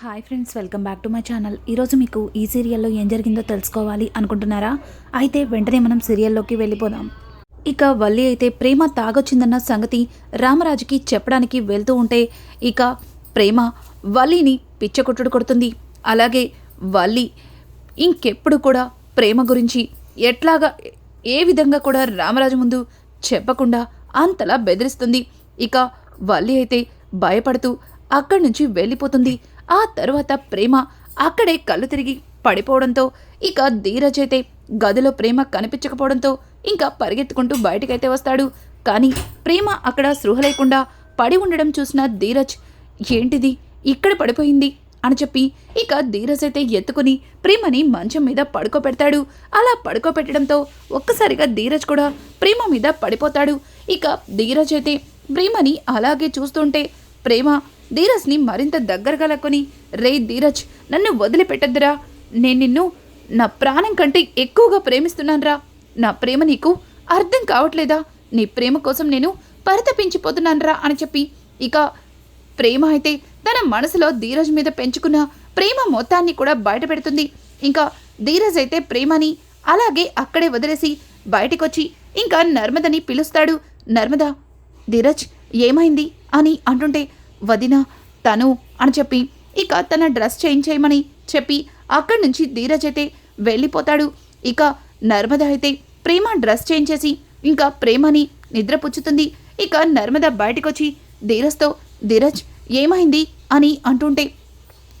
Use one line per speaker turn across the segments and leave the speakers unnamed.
Hi friends welcome back to my channel. ఈరోజు మీకు ఈ సీరియల్లో ఏం జరిగిందో తెలుసుకోవాలి అనుకుంటున్నారా? అయితే వెంటనే మనం సీరియల్లోకి వెళ్ళిపోదాం. ఇక వల్లి అయితే ప్రేమ తాగొచ్చిందన్న సంగతి రామరాజుకి చెప్పడానికి వెళ్తూ ఉంటే ఇక ప్రేమ వల్లిని పిచ్చకొట్టుడు కొడుతుంది. అలాగే వల్లి ఇంకెప్పుడు కూడా ప్రేమ గురించి ఎట్లాగా ఏ విధంగా కూడా రామరాజు ముందు చెప్పకుండా అంతలా బెదిరిస్తుంది. ఇక వల్లి అయితే భయపడుతూ అక్కడి నుంచి వెళ్ళిపోతుంది. ఆ తరువాత ప్రేమ అక్కడే కళ్ళు తిరిగి పడిపోవడంతో ఇక ధీరజ్ అయితే గదిలో ప్రేమ కనిపించకపోవడంతో ఇంకా పరిగెత్తుకుంటూ బయటకైతే వస్తాడు. కానీ ప్రేమ అక్కడ స్పృహ లేకుండా పడి ఉండడం చూసిన ధీరజ్ ఏంటిది? ఇక్కడ పడిపోయింది? అని చెప్పి ఇక ధీరజ్ అయితే ఎత్తుకుని ప్రేమని మంచం మీద పడుకోబెడతాడు. అలా పడుకోబెట్టడంతో ఒక్కసారిగా ధీరజ్ కూడా ప్రేమ మీద పడిపోతాడు. ఇక ధీరజ్ అయితే ప్రేమని అలాగే చూస్తుంటే ప్రేమ ధీరజ్ని మరింత దగ్గరగా లక్కుని రే ధీరజ్ నన్ను వదిలిపెట్టద్దురా. నేను నిన్ను నా ప్రాణం కంటే ఎక్కువగా ప్రేమిస్తున్నానురా. నా ప్రేమ నీకు అర్థం కావట్లేదా? నీ ప్రేమ కోసం నేను పరితపించిపోతున్నానురా అని చెప్పి ఇక ప్రేమ అయితే తన మనసులో ధీరజ్ మీద పెంచుకున్న ప్రేమ మొత్తాన్ని కూడా బయట పెడుతుంది. ఇంకా ధీరజ్ అయితే ప్రేమని అలాగే అక్కడే వదిలేసి బయటికొచ్చి ఇంకా నర్మదని పిలుస్తాడు. నర్మద ధీరజ్ ఏమైంది? అని అంటుంటే వదిన తను అని చెప్పి ఇక తన డ్రెస్ చేంజ్ చేయమని చెప్పి అక్కడి నుంచి ధీరజ్ అయితే వెళ్ళిపోతాడు. ఇక నర్మద అయితే ప్రేమ డ్రెస్ చేంజ్ చేసి ఇంకా ప్రేమని నిద్రపుచ్చుతుంది. ఇక నర్మద బయటకొచ్చి ధీరజ్తో ధీరజ్ ఏమైంది? అని అంటుంటే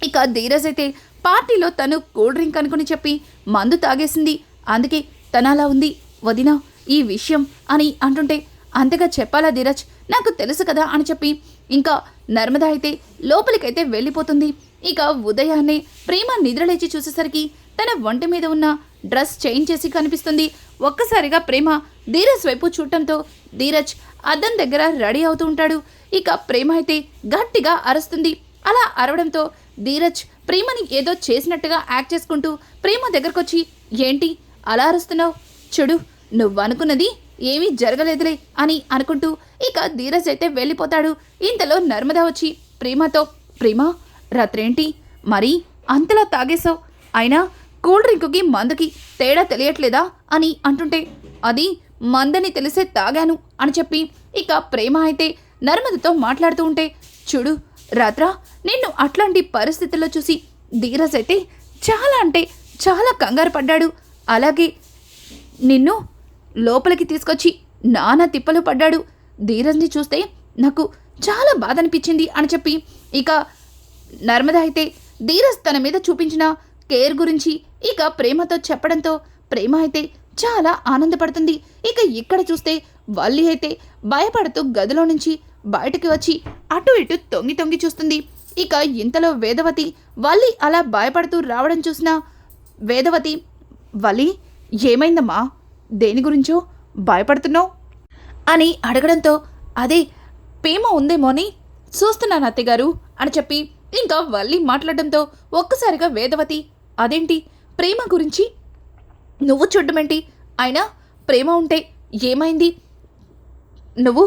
ఇక ధీరజ్ అయితే పార్టీలో తను కూల్ డ్రింక్ అనుకుని చెప్పి మందు తాగేసింది. అందుకే తన అలా ఉంది వదినా ఈ విషయం అని అంటుంటే అంతగా చెప్పాలా ధీరజ్? నాకు తెలుసు కదా అని చెప్పి ఇంకా నర్మద అయితే లోపలికైతే వెళ్ళిపోతుంది. ఇక ఉదయాన్నే ప్రేమ నిద్రలేచి చూసేసరికి తన వంట మీద ఉన్న డ్రెస్ చేంజ్ చేసి కనిపిస్తుంది. ఒక్కసారిగా ప్రేమ ధీరజ్ వైపు చూడటంతో ధీరజ్ అద్దం దగ్గర రెడీ అవుతూ ఉంటాడు. ఇక ప్రేమ అయితే గట్టిగా అరుస్తుంది. అలా అరవడంతో ధీరజ్ ప్రేమని ఏదో చేసినట్టుగా యాక్ట్ చేసుకుంటూ ప్రేమ దగ్గరకొచ్చి ఏంటి? అలా అరుస్తున్నావు? చూడు నువ్వు అనుకున్నది ఏమీ జరగలేదులే అని అనుకుంటూ ఇక ధీరజ్ అయితే వెళ్ళిపోతాడు. ఇంతలో నర్మదా వచ్చి ప్రేమతో ప్రేమ రాత్రేంటి? మరి అంతలా తాగేశావు? అయినా కూల్ డ్రింకుకి మందుకి తేడా తెలియట్లేదా? అని అంటుంటే అది మందని తెలిసే తాగాను అని చెప్పి ఇక ప్రేమ అయితే నర్మదతో మాట్లాడుతూ ఉంటే చూడు రాత్ర నిన్ను అట్లాంటి పరిస్థితుల్లో చూసి ధీరజ్ అయితే చాలా అంటే చాలా కంగారు పడ్డాడు. అలాగే నిన్ను లోపలికి తీసుకొచ్చి నానా తిప్పలు పడ్డాడు. ధీరజ్ని చూస్తే నాకు చాలా బాధ అనిపించింది అని చెప్పి. ఇక నర్మద అయితే ధీరజ్ తన మీద చూపించిన కేర్ గురించి ఇక ప్రేమతో చెప్పడంతో ప్రేమ అయితే చాలా ఆనందపడుతుంది. ఇక ఇక్కడ చూస్తే వల్లి అయితే భయపడుతూ గదిలో నుంచి బయటకు వచ్చి అటు ఇటు తొంగి తొంగి చూస్తుంది. ఇక ఇంతలో వేదవతి వల్లి అలా భయపడుతూ రావడం చూసిన వేదవతి వల్లి ఏమైందమ్మా? దేని గురించో భయపడుతున్నావు? అని అడగడంతో అదే ప్రేమ ఉందేమో అని చూస్తున్నాను అత్తగారు అని చెప్పి ఇంకా వల్లి మాట్లాడడంతో ఒక్కసారిగా వేదవతి అదేంటి ప్రేమ గురించి? నువ్వు చూడమేంటి అయినా ప్రేమ ఉంటే ఏమైంది? నువ్వు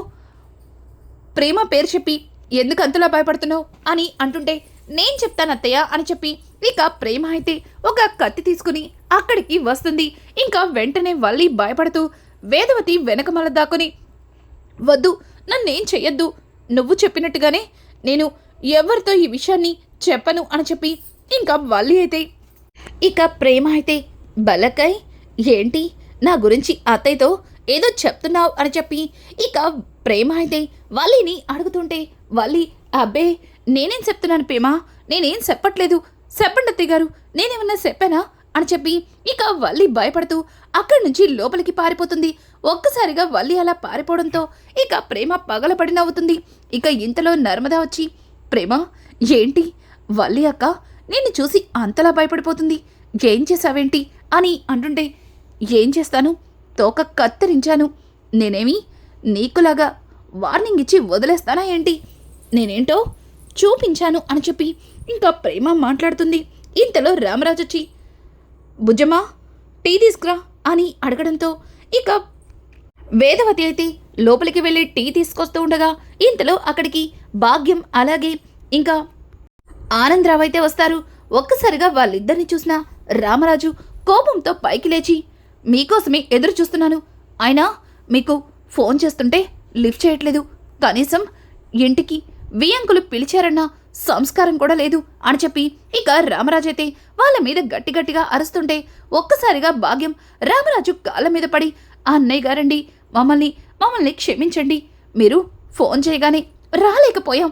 ప్రేమ పేరు చెప్పి ఎందుకు అంతలా భయపడుతున్నావు అని అంటుంటే నేను చెప్తాను అత్తయ్య అని చెప్పి ఇక ప్రేమ అయితే ఒక కత్తి తీసుకుని అక్కడికి వస్తుంది. ఇంకా వెంటనే వల్లి భయపడుతూ వేదవతి వెనకమల దాక్కుని వద్దు నన్నేం చెయ్యొద్దు. నువ్వు చెప్పినట్టుగానే నేను ఎవరితో ఈ విషయాన్ని చెప్పను అని చెప్పి ఇంకా వల్లి అయితే ఇక ప్రేమ అయితే బలకై ఏంటి? నా గురించి అత్తయ్యతో ఏదో చెప్తున్నావు అని చెప్పి ఇక ప్రేమ అయితే వల్లిని అడుగుతుంటే వల్లి అబ్బే నేనేం చెప్తున్నాను ప్రేమ? నేనేం చెప్పట్లేదు. చెప్పండి అత్తయ్య గారు. నేనేమన్నా చెప్పానా? అని చెప్పి ఇక వల్లి భయపడుతూ అక్కడి నుంచి లోపలికి పారిపోతుంది. ఒక్కసారిగా వల్లి అలా పారిపోవడంతో ఇక ప్రేమ పగలపడి నవ్వుతుంది. ఇక ఇంతలో నర్మదా వచ్చి ప్రేమ ఏంటి? వల్లి అక్క నిన్ను చూసి అంతలా భయపడిపోతుంది. ఏం చేసావేంటి అని అంటుంటే ఏం చేస్తాను? తోక కత్తిరించాను. నేనేమి? నీకులాగా వార్నింగ్ ఇచ్చి వదిలేస్తానా ఏంటి? నేనేంటో చూపించాను అని చెప్పి ఇంకా ప్రేమ మాట్లాడుతుంది. ఇంతలో రామరాజు వచ్చి బుజ్జమ్మా టీ తీసుకురా అని అడగడంతో ఇక వేదవతి అయితే లోపలికి వెళ్ళి టీ తీసుకొస్తూ ఉండగా ఇంతలో అక్కడికి భాగ్యం అలాగే ఇంకా ఆనందరావు అయితే వస్తారు. ఒక్కసారిగా వాళ్ళిద్దరిని చూసిన రామరాజు కోపంతో పైకి లేచి మీకోసమే ఎదురు చూస్తున్నాను. అయినా మీకు ఫోన్ చేస్తుంటే లిఫ్ట్ చేయట్లేదు. కనీసం ఇంటికి వియంకులు పిలిచారన్నా సంస్కారం కూడా లేదు అని చెప్పి ఇక రామరాజు అయితే వాళ్ళ మీద గట్టి గట్టిగా అరుస్తుంటే ఒక్కసారిగా భాగ్యం రామరాజు కాళ్ళ మీద పడి "ఆ అన్నయ్య గారండి మమ్మల్ని మమ్మల్ని క్షమించండి మీరు ఫోన్ చేయగానే రాలేకపోయాం.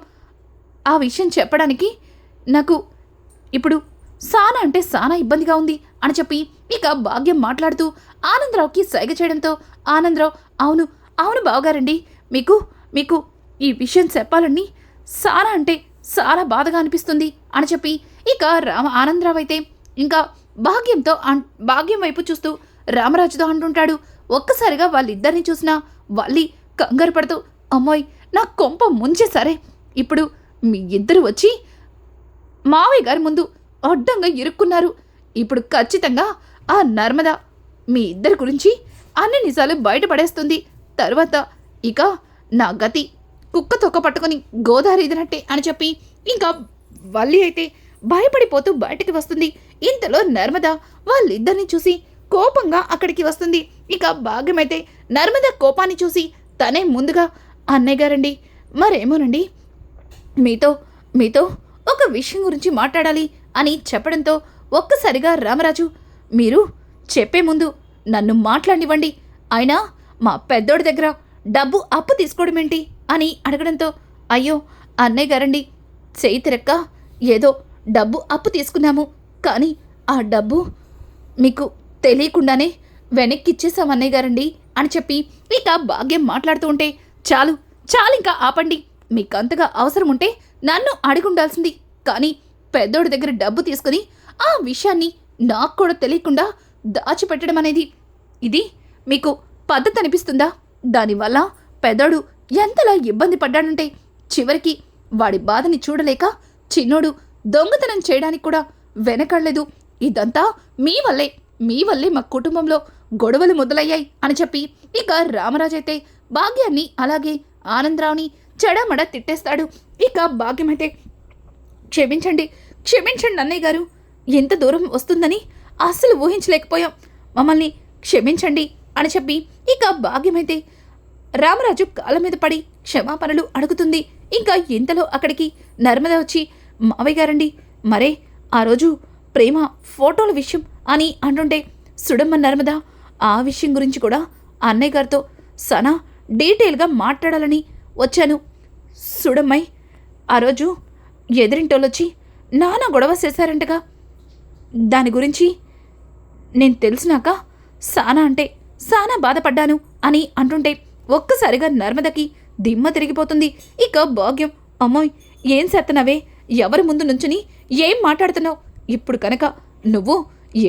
ఆ విషయం చెప్పడానికి నాకు ఇప్పుడు సానా అంటే సానా ఇబ్బందిగా ఉంది అని చెప్పి ఇక భాగ్యం మాట్లాడుతూ ఆనందరావుకి సైగ చేయడంతో ఆనందరావు అవును అవును బావగారండి మీకు మీకు ఈ విషయం చెప్పాలని సానా అంటే చాలా బాధగా అనిపిస్తుంది అని చెప్పి ఇక రామ ఆనందరావు అయితే ఇంకా భాగ్యంతో భాగ్యం వైపు చూస్తూ రామరాజుతో అంటుంటాడు. ఒక్కసారిగా వాళ్ళిద్దరిని చూసినా వాళ్ళి కంగారు పడుతూ అమ్మోయ్ నా కొంప ముంచేసరే ఇప్పుడు మీ ఇద్దరు వచ్చి మావయ్య గారి ముందు అడ్డంగా ఇరుక్కున్నారు. ఇప్పుడు ఖచ్చితంగా ఆ నర్మద మీ ఇద్దరి గురించి అన్ని నిజాలు బయటపడేస్తుంది. తర్వాత ఇక నా గతి కుక్క తొక్క పట్టుకొని గోదావరి ఇదినట్టే అని చెప్పి ఇంకా వల్లి అయితే భయపడిపోతూ బయటికి వస్తుంది. ఇంతలో నర్మద వాళ్ళిద్దరిని చూసి కోపంగా అక్కడికి వస్తుంది. ఇక భాగ్యమైతే నర్మద కోపాన్ని చూసి తనే ముందుగా అన్నయ్య గారండి మరేమోనండి? మీతో మీతో ఒక విషయం గురించి మాట్లాడాలి అని చెప్పడంతో ఒక్కసారిగా రామరాజు మీరు చెప్పే ముందు నన్ను మాట్లాడివ్వండి. అయినా మా పెద్దోడి దగ్గర డబ్బు అప్పు తీసుకోవడం ఏంటి అని అడగడంతో అయ్యో అన్నయ్య గారండి చేయి తిరక్క ఏదో డబ్బు అప్పు తీసుకున్నాము. కానీ ఆ డబ్బు మీకు తెలియకుండానే వెనక్కి ఇచ్చేసాం అన్నయ్య గారండి అని చెప్పి ఇక భాగ్యం మాట్లాడుతూ ఉంటే చాలు చాలు ఇంకా ఆపండి. మీకు అంతగా అవసరం ఉంటే నన్ను అడిగుండాల్సింది. కానీ పెద్దోడి దగ్గర డబ్బు తీసుకుని ఆ విషయాన్ని నాకు కూడా తెలియకుండా దాచిపెట్టడం అనేది ఇది మీకు పద్ధతి అనిపిస్తుందా దానివల్ల పెద్దోడు ఎంతలా ఇబ్బంది పడ్డాడంటే చివరికి వాడి బాధని చూడలేక చిన్నోడు దొంగతనం చేయడానికి కూడా వెనకడలేదు. ఇదంతా మీ వల్లే మీ వల్లే మా కుటుంబంలో గొడవలు మొదలయ్యాయి అని చెప్పి ఇక రామరాజు అయితే భాగ్యాన్ని అలాగే ఆనందరావుని చెడమడ తిట్టేస్తాడు. ఇక భాగ్యమైతే క్షమించండి క్షమించండి అన్నయ్య గారు ఎంత దూరం వస్తుందని అస్సలు ఊహించలేకపోయాం. మమ్మల్ని క్షమించండి అని చెప్పి ఇక భాగ్యమైతే రామరాజు కాళ్ళ మీద పడి క్షమాపణలు అడుగుతుంది. ఇంకా ఇంతలో అక్కడికి నర్మద వచ్చి మావయ్య గారండి మరే ఆ రోజు ప్రేమ ఫోటోల విషయం అని అంటుంటే సుడమ్మ నర్మద ఆ విషయం గురించి కూడా అన్నయ్య గారితో సనా డీటెయిల్గా మాట్లాడాలని వచ్చాను. సుడమ్మై ఆ రోజు ఎదిరింటోళ్ళొచ్చి నాన్న గొడవ చేశారంటగా. దాని గురించి నేను తెలిసినాక సానా అంటే సానా బాధపడ్డాను అని అంటుంటే ఒక్కసారిగా నర్మదకి దిమ్మ తిరిగిపోతుంది. ఇక భాగ్యం అమ్మోయ్ ఏం చేస్తున్నావే ఎవరి ముందు నుంచుని ఏం మాట్లాడుతున్నావు? ఇప్పుడు కనుక నువ్వు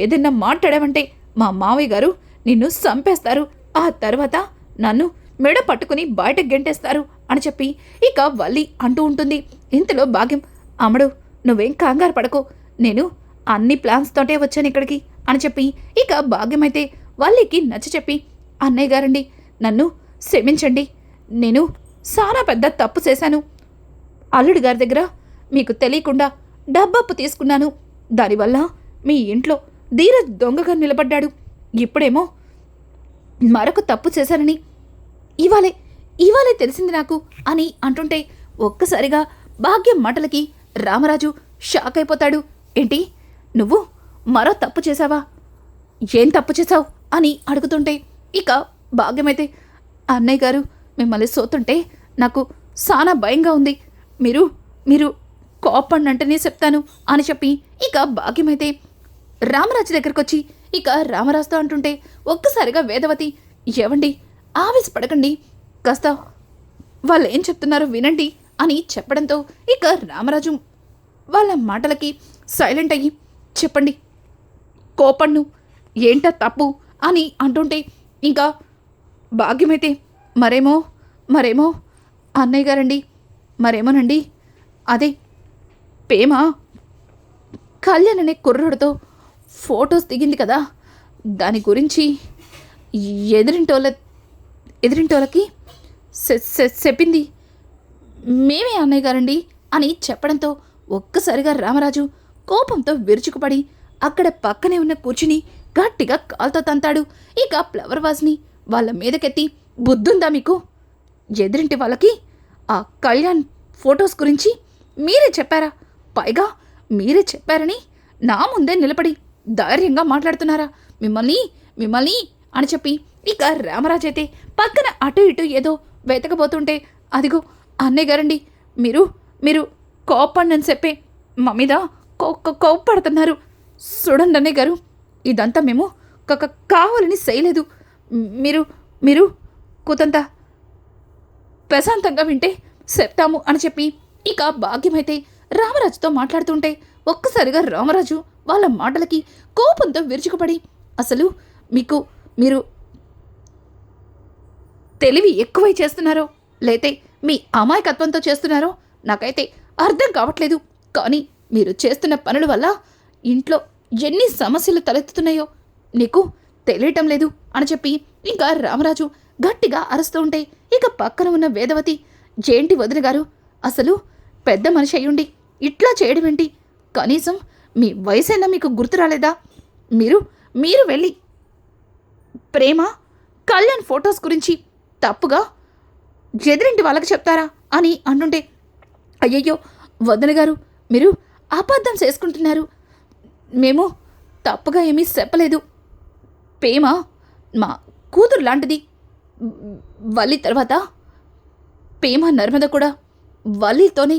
ఏదన్నా మాట్లాడావంటే మా మావయ్య గారు నిన్ను చంపేస్తారు. ఆ తర్వాత నన్ను మెడ పట్టుకుని బయటకు గెంటేస్తారు అని చెప్పి ఇక వల్లి అంటూ ఉంటుంది. ఇంతలో భాగ్యం అమ్మడు నువ్వేం కంగారు పడకు. నేను అన్ని ప్లాన్స్ తోటే వచ్చాను ఇక్కడికి అని చెప్పి ఇక భాగ్యమైతే వల్లికి నచ్చ చెప్పి అన్నయ్య గారండి నన్ను క్షమించండి నేను చాలా పెద్ద తప్పు చేశాను. అల్లుడి గారి దగ్గర మీకు తెలియకుండా డబ్బప్పు తీసుకున్నాను. దానివల్ల మీ ఇంట్లో ధీరజ్ దొంగగా నిలబడ్డాడు. ఇప్పుడేమో మరొక తప్పు చేశానని ఇవాళే ఇవాళే తెలిసింది నాకు అని అంటుంటే ఒక్కసారిగా భాగ్యం మాటలకి రామరాజు షాక్ అయిపోతాడు. ఏంటి నువ్వు మరో తప్పు చేశావా? ఏం తప్పు చేశావు అని అడుగుతుంటే ఇక భాగ్యమైతే అన్నయ్య గారు మిమ్మల్ని సోతుంటే నాకు చాలా భయంగా ఉంది. మీరు మీరు కోపడినంటేనే చెప్తాను అని చెప్పి ఇక భాగ్యమైతే రామరాజు దగ్గరకు వచ్చి ఇక రామరాజుతో అంటుంటే ఒక్కసారిగా వేదవతి ఏవండి ఆవేశపడకండి. కాస్త వాళ్ళు ఏం చెప్తున్నారో వినండి అని చెప్పడంతో ఇక రామరాజు వాళ్ళ మాటలకి సైలెంట్ అయ్యి చెప్పండి కోపన్ను ఏంట తప్పు? అని అంటుంటే ఇంకా భాగ్యమైతే మరేమో? మరేమో? అన్నయ్య గారండి. మరేమోనండి? అదే ప్రేమ. కళ్యాణ్ అనే కుర్రుడితో ఫొటోస్ దిగింది కదా. దాని గురించి ఎదిరింటోళ్ళ ఎదిరింటోళ్ళకి చెప్పింది మేమే అన్నయ్య గారండి అని చెప్పడంతో ఒక్కసారిగా రామరాజు కోపంతో విరుచుకుపడి అక్కడ పక్కనే ఉన్న కూర్చుని గట్టిగా కాల్తో తంతాడు. ఇక ఫ్లవర్ వాజ్ని వాళ్ళ మీదకెత్తి బుద్ధుందా మీకు? ఎదురింటి వాళ్ళకి ఆ కళ్యాణ్ ఫొటోస్ గురించి మీరే చెప్పారా? పైగా మీరే చెప్పారని నా ముందే నిలబడి ధైర్యంగా మాట్లాడుతున్నారా? మిమ్మల్ని మిమ్మల్ని అని చెప్పి ఇక రామరాజు అయితే పక్కన అటు ఇటు ఏదో వెతకబోతుంటే అదిగో అన్నయ్య గారండి మీరు మీరు కోపండి అని మా మీద కో- కోప్పడుతున్నారు. చూడండి అన్నయ్య గారు ఇదంతా మేము కావాలని చేయలేదు. మీరు మీరు కూతంత ప్రశాంతంగా వింటే చెప్తాము అని చెప్పి ఇక భాగ్యమైతే రామరాజుతో మాట్లాడుతుంటే ఒక్కసారిగా రామరాజు వాళ్ళ మాటలకి కోపంతో విరుచుకుపడి అసలు మీకు మీరు తెలివి ఎక్కువై చేస్తున్నారో లేతే మీ అమాయకత్వంతో చేస్తున్నారో నాకైతే అర్థం కావట్లేదు. కానీ మీరు చేస్తున్న పనుల వల్ల ఇంట్లో ఎన్ని సమస్యలు తలెత్తుతున్నాయో నీకు తెలియటం లేదు అని చెప్పి ఇంకా రామరాజు గట్టిగా అరుస్తూ ఉంటే ఇక పక్కన ఉన్న వేదవతి జేంటి వదిన గారు అసలు పెద్ద మనిషి అయ్యుండి ఇట్లా చేయడం ఏంటి? కనీసం మీ వయసైనా మీకు గుర్తు రాలేదా? మీరు మీరు వెళ్ళి ప్రేమ కళ్యాణ్ ఫొటోస్ గురించి తప్పుగా ఎదురింటి వాళ్ళకి చెప్తారా? అని అంటుంటే అయ్యయ్యో వదన గారు మీరు అబద్ధం చేసుకుంటున్నారు. మేము తప్పుగా ఏమీ చెప్పలేదు. ప్రేమ? మా కూతురు లాంటిది. వల్లి తర్వాత ప్రేమ నర్మద కూడా వల్లితోనే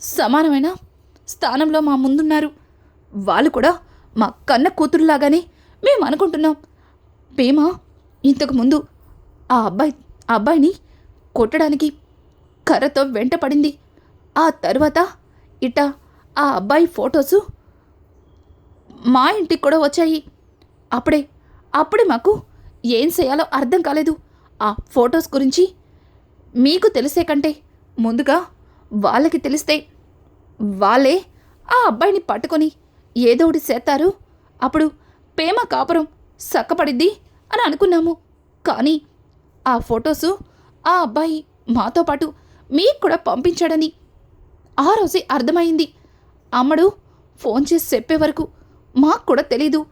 సమానమైన స్థానంలో మా ముందున్నారు. వాళ్ళు కూడా మా కన్న కూతురులాగానే మేము అనుకుంటున్నాం. ప్రేమ ఇంతకుముందు ఆ అబ్బాయి ఆ అబ్బాయిని కొట్టడానికి కర్రతో వెంట పడింది. ఆ తర్వాత ఇట ఆ అబ్బాయి ఫొటోసు మా ఇంటికి కూడా వచ్చాయి. అప్పుడే అప్పుడే మాకు ఏం చేయాలో అర్థం కాలేదు. ఆ ఫొటోస్ గురించి మీకు తెలిసే కంటే ముందుగా వాళ్ళకి తెలిస్తే వాళ్ళే ఆ అబ్బాయిని పట్టుకొని ఏదోటి చేస్తారు. అప్పుడు ప్రేమ కాపురం సక్కపడిద్ది అని అనుకున్నాము. కానీ ఆ ఫొటోసు ఆ అబ్బాయి మాతో పాటు మీకు కూడా పంపించాడని ఆ రోజే అర్థమైంది. అమ్మడు ఫోన్ చేసి చెప్పే వరకు మాకు కూడా తెలీదు.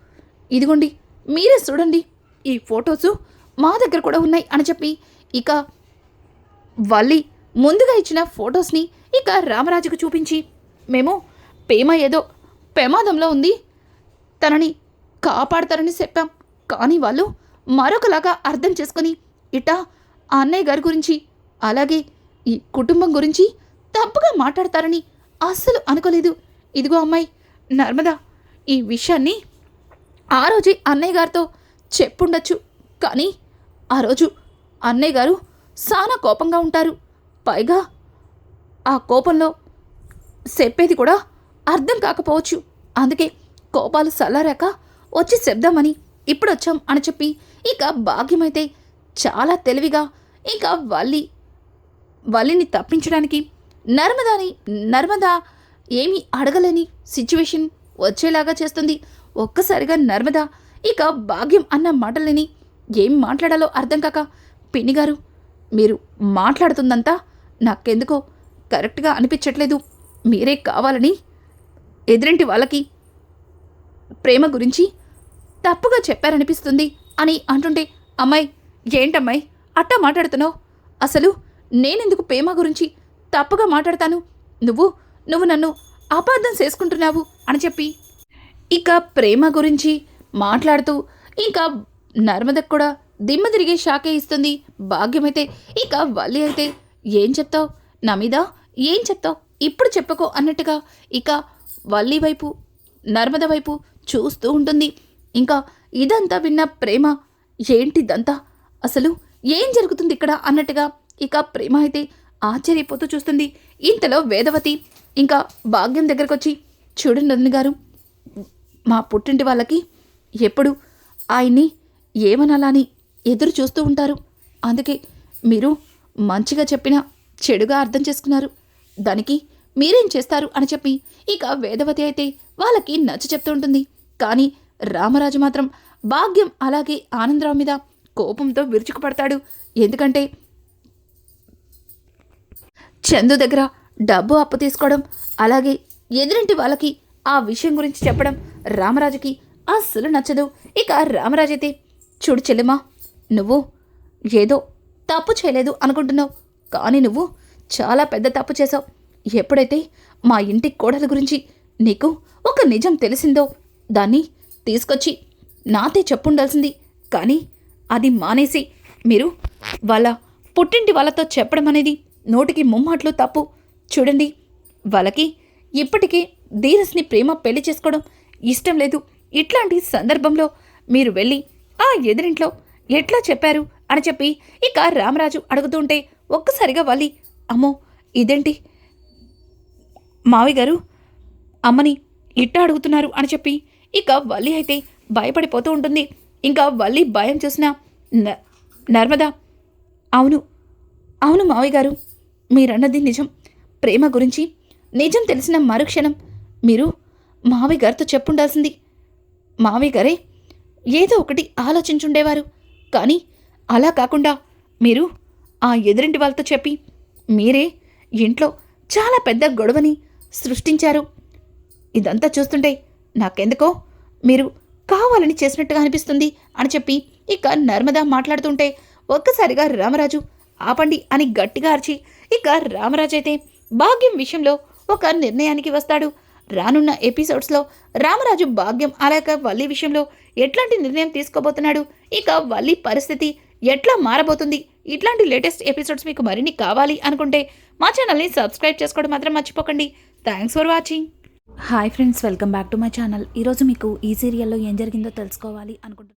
ఇదిగోండి మీరే చూడండి. ఈ ఫొటోసు మా దగ్గర కూడా ఉన్నాయి అని చెప్పి. ఇక వల్లి ముందుగా ఇచ్చిన ఫొటోస్ని ఇక రామరాజుకు చూపించి. మేము ప్రేమ ఏదో ప్రమాదంలో ఉంది. తనని కాపాడతారని చెప్పాం. కానీ వాళ్ళు మరొకలాగా అర్థం చేసుకొని ఇట అన్నయ్య గారి గురించి అలాగే ఈ కుటుంబం గురించి తప్పుగా మాట్లాడతారని అస్సలు అనుకోలేదు. ఇదిగో అమ్మాయి నర్మదా ఈ విషయాన్ని ఆ రోజే అన్నయ్య గారితో చెప్పుండొచ్చు. కానీ ఆ రోజు అన్నయ్య గారు చాలా కోపంగా ఉంటారు. పైగా ఆ కోపంలో చెప్పేది కూడా అర్థం కాకపోవచ్చు. అందుకే కోపాలు చల్లారాక వచ్చి చెప్దామని ఇప్పుడు వచ్చాం అని చెప్పి ఇక భాగ్యమైతే చాలా తెలివిగా ఇక వల్లి వల్లిని తప్పించడానికి నర్మదాని నర్మదా ఏమీ అడగలేని సిచ్యువేషన్ వచ్చేలాగా చేస్తుంది. ఒక్కసారిగా నర్మదా ఇక భాగ్యం అన్న మాటలని ఏం మాట్లాడాలో అర్థం కాక పిన్నిగారు మీరు మాట్లాడుతుందంతా నాకెందుకో కరెక్ట్గా అనిపించట్లేదు. మీరే కావాలని ఎదురింటి వాళ్ళకి ప్రేమ గురించి తప్పుగా చెప్పారనిపిస్తుంది అని అంటుంటే అమ్మాయి ఏంటమ్మాయి అట్టా మాట్లాడుతున్నావు? అసలు నేనెందుకు ప్రేమ గురించి తప్పుగా మాట్లాడతాను? నువ్వు నువ్వు నన్ను అపార్థం చేసుకుంటున్నావు? అని చెప్పి ఇక ప్రేమ గురించి మాట్లాడుతూ ఇంకా నర్మదకు కూడా దిమ్మ తిరిగే షాకే ఇస్తుంది. భాగ్యమైతే ఇక వల్లి అయితే ఏం చెప్తావు? నా మీద ఏం చెప్తావు? ఇప్పుడు చెప్పుకో అన్నట్టుగా ఇక వల్లి వైపు నర్మద వైపు చూస్తూ ఉంటుంది. ఇంకా ఇదంతా విన్న ప్రేమ ఏంటిదంతా? అసలు ఏం జరుగుతుంది ఇక్కడ? అన్నట్టుగా ఇక ప్రేమ అయితే ఆశ్చర్యపోతూ చూస్తుంది. ఇంతలో వేదవతి ఇంకా భాగ్యం దగ్గరకు వచ్చి చూడండి గారు మా పుట్టింటి వాళ్ళకి ఎప్పుడు ఆయన్ని ఏమనాలా అని ఎదురు చూస్తూ ఉంటారు. అందుకే మీరు మంచిగా చెప్పినా చెడుగా అర్థం చేసుకున్నారు. దానికి మీరేం చేస్తారు అని చెప్పి ఇక వేదవతి అయితే వాళ్ళకి నచ్చ చెప్తూ ఉంటుంది. కానీ రామరాజు మాత్రం భాగ్యం అలాగే ఆనందరావు మీద కోపంతో విరుచుకుపడతాడు. ఎందుకంటే చందు దగ్గర డబ్బు అప్పు తీసుకోవడం అలాగే ఎదురింటి వాళ్ళకి ఆ విషయం గురించి చెప్పడం రామరాజుకి అస్సలు నచ్చదు. ఇక రామరాజు అయితే చూడు చెల్లెమ్మా నువ్వు ఏదో తప్పు చేయలేదు అనుకుంటున్నావు. కానీ నువ్వు చాలా పెద్ద తప్పు చేశావు. ఎప్పుడైతే మా ఇంటి కోడల గురించి నీకు ఒక నిజం తెలిసిందో దాన్ని తీసుకొచ్చి నాతే చెప్పుండాల్సింది. కానీ అది మానేసి మీరు వాళ్ళ పుట్టింటి వాళ్ళతో చెప్పడం అనేది నోటికి ముమ్మాట్లు తప్పు. చూడండి వాళ్ళకి ఇప్పటికే ధీరస్ని ప్రేమ పెళ్ళి చేసుకోవడం ఇష్టం లేదు. ఇట్లాంటి సందర్భంలో మీరు వెళ్ళి ఆ ఎదురింట్లో ఎట్లా చెప్పారు అని చెప్పి ఇక రామరాజు అడుగుతుంటే ఒక్కసారిగా వాలి అమ్మో ఇదేంటి? మావి గారు అమ్మని ఇట్ట అడుగుతున్నారు అని చెప్పి ఇక వల్లి అయితే భయపడిపోతూ ఉంటుంది. ఇంకా వల్లి భయం చూసిన న- నర్మదా అవును అవును మావయ్య గారు మీరన్నది నిజం. ప్రేమ గురించి నిజం తెలిసిన మరుక్షణం మీరు మావయ్య గారితో చెప్పుండాల్సింది. మావయ్య గారే ఏదో ఒకటి ఆలోచించుండేవారు. కానీ అలా కాకుండా మీరు ఆ ఎదురింటి వాళ్ళతో చెప్పి మీరే ఇంట్లో చాలా పెద్ద గొడవని సృష్టించారు. ఇదంతా చూస్తుంటే నాకెందుకో మీరు కావాలని చేసినట్టుగా అనిపిస్తుంది అని చెప్పి ఇక నర్మదా మాట్లాడుతుంటే ఒక్కసారిగా రామరాజు ఆపండి అని గట్టిగా అరిచి ఇక రామరాజు అయితే భాగ్యం విషయంలో ఒక నిర్ణయానికి వస్తాడు. రానున్న ఎపిసోడ్స్లో రామరాజు భాగ్యం అలాగే వల్లి విషయంలో ఎట్లాంటి నిర్ణయం తీసుకోబోతున్నాడు? ఇక వల్లి పరిస్థితి ఎట్లా మారబోతుంది? ఇట్లాంటి లేటెస్ట్ ఎపిసోడ్స్ మీకు మరిన్ని కావాలి అనుకుంటే మా ఛానల్ని సబ్స్క్రైబ్ చేసుకోవడం మాత్రం మర్చిపోకండి. Thanks for watching hi friends welcome back to my channel ఈరోజు మీకు ఈ సీరియల్లో ఏం జరిగిందో తెలుసుకోవాలి అనుకుంటున్నాను